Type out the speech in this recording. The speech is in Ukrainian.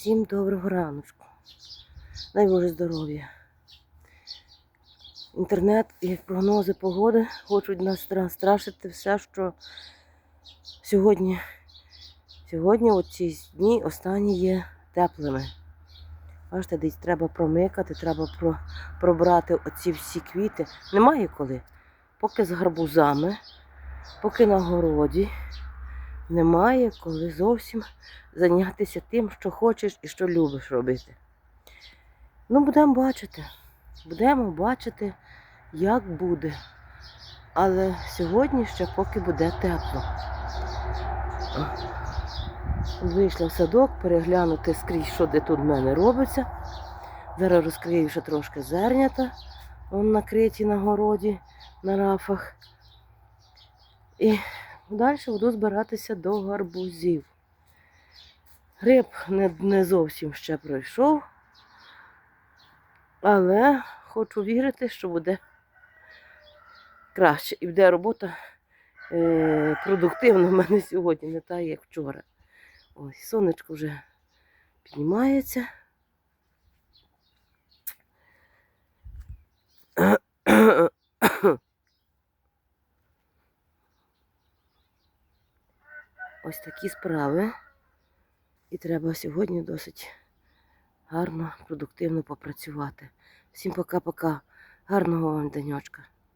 Всім доброго раночку. Дай Боже здоров'я. Інтернет і прогнози погоди хочуть нас страшити все, що сьогодні, сьогодні оці дні останні є теплими. Бачите, десь треба промикати, треба про, пробрати оці всі квіти. Немає коли. Поки з гарбузами, поки на городі. Немає коли зовсім зайнятися тим, що хочеш і що любиш робити. Ну, будемо бачити. Будемо бачити, як буде. Але сьогодні ще поки буде тепло. Вийшла в садок переглянути скрізь, що де тут в мене робиться. Зараз розкрию ще трошки зернята, вон накриті на городі, на рафах. І далі буду збиратися до гарбузів. Гриб не, не зовсім ще пройшов, але хочу вірити, що буде краще. І буде робота е, продуктивна в мене сьогодні, не так, як вчора. Ось, сонечко вже піднімається. Ось такі справи. І треба сьогодні досить гарно, продуктивно попрацювати. Всім пока-пока. Гарного вам денечка.